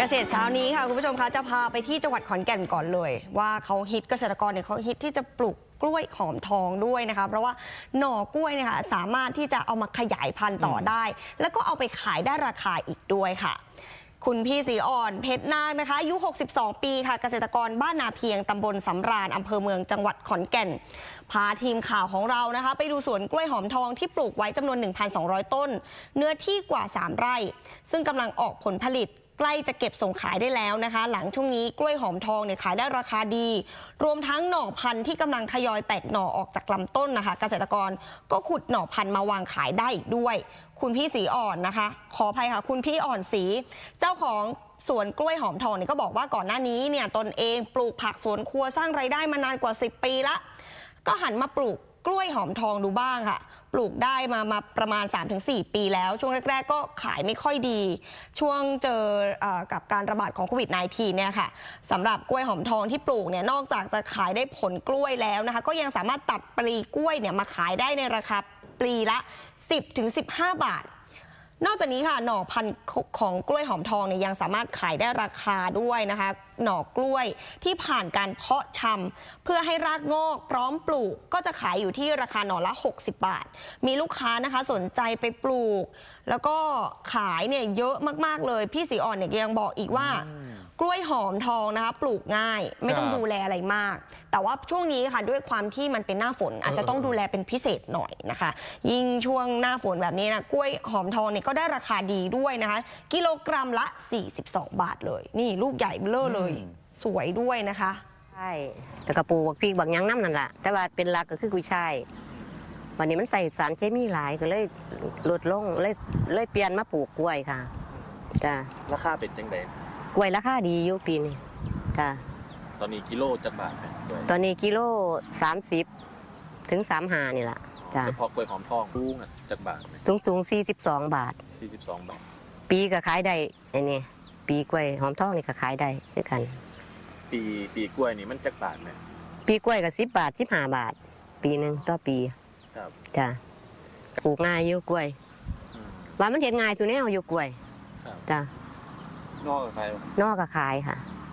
กษตรเช้านี้ค่ะ คุณผู้ชมคะจะพาไปที่จังหวัดขอนแก่นก่อนเลย ว่าเขาฮิตเกษตรกรเนี่ยเขาฮิตที่จะปลูกกล้วยหอมทองด้วยนะคะ เพราะว่าหน่อกล้วยเนี่ยค่ะสามารถที่จะเอามาขยายพันธุ์ต่อได้ แล้วก็เอาไปขายได้ราคาอีกด้วยค่ะ คุณพี่สีอ่อนเพชรนาคนะคะอายุ 62 ปีค่ะ เกษตรกรบ้านนาเพียงตำบลสำราญอำเภอเมืองจังหวัดขอนแก่น พาทีมข่าวของเรานะคะ ไปดูสวนกล้วยหอมทองที่ปลูกไว้จำนวน 1,200 ต้น เนื้อที่กว่า 3 ไร่ ซึ่งกำลังออกผลผลิต ใกล้จะเก็บส่งขายได้แล้วนะคะ หลังช่วงนี้กล้วยหอมทองเนี่ยขายได้ราคาดี รวมทั้งหน่อพันธุ์ที่กำลังทยอยแตกหน่อออกจากลำต้นนะคะ เกษตรกรก็ขุดหน่อพันธุ์มาวางขายได้อีกด้วย คุณพี่สีอ่อนนะคะ ขออภัยค่ะ คุณพี่อ่อนสีเจ้าของสวนกล้วยหอมทองเนี่ยก็บอกว่าก่อนหน้านี้เนี่ยตนเองปลูกผักสวนครัวสร้างไรายได้มานานกว่า 10 ปีละก็หันมาปลูกกล้วยหอมทองดูบ้างค่ะ ปลูกได้มามาประมาณ 3-4 ปีแล้ว ช่วงแรก ๆ ก็ขายไม่ค่อยดี ช่วงเจอเออกับการระบาดของโควิด -19 เนี่ยค่ะสำหรับกล้วยหอมทองที่ปลูกเนี่ยนอกจากจะขายได้ผลกล้วยแล้วนะคะ ก็ยังสามารถตัดปลีกล้วยเนี่ยมาขายได้ในราคาปลีละ 10-15 บาท นอกจากนี้ค่ะหน่อพันธุ์ของกล้วยหอมทองเนี่ยยังสามารถขายได้ราคาด้วยนะคะ หน่อกล้วยที่ผ่านการเพาะชำเพื่อให้รากงอกพร้อมปลูกก็จะขายอยู่ที่ราคาหน่อละ 60 บาท มีลูกค้านะคะสนใจไปปลูก แล้วก็ขายเนี่ยเยอะมาก ๆ เลย พี่สีอ่อนเนี่ยยังบอกอีกว่า กล้วยหอมทองนะคะปลูกง่าย ไม่ต้องครับดูแลอะไรมาก แต่ว่าช่วงนี้ค่ะด้วยความที่มันเป็นหน้าฝน อาจจะต้องดูแลเป็นพิเศษหน่อยนะคะ ยิ่งช่วงหน้าฝนแบบนี้นะกล้วยหอมทองเนี่ยก็ได้ราคาดีด้วยนะคะ กิโลกรัมละ 42 บาทเลย นี่ลูกใหญ่เบลอเลย สวยด้วยนะคะใช่แล้วก็ปลูกบักพริกบักหยังน้ำนั่นแหละแต่ว่าเป็นหลักก็คือกุยช่ายวันนี้มันใส่สารเคมีหลายก็เลยลดลงเลยเลยเปลี่ยนมาปลูกกล้วยค่ะจ้ะราคาเป็นจังไดก ล้วยราคาดีอยู่ปีนี้จ้ะตอนนี้กิโลจักบาทไหมด้วยตอนนี้กิโลสามสิบถึงสามหานี่แหละจ้ะเฉพาะกล้วยหอมทองลูกอะจักบาทไหมสูงสูงสี่สิบสองบาท 42 บาท ปีก็ขายได้ไอ้นี่ปีกล้วยหอมทองนี่ก็ขายได้คือกัน ปีปีกล้วยนี่มันจักบาทไหมปีกล้วยก็สิบบาทสิบห้าบาท ปีหนึ่งต่อปีครับจ้ะปลูกง่ายอยู่กล้วย อืม ว่ามันเห็นง่ายสุดแนวอยู่กล้วยครับ จ้ะ นอกกับใครนอกก็ขายค่ะ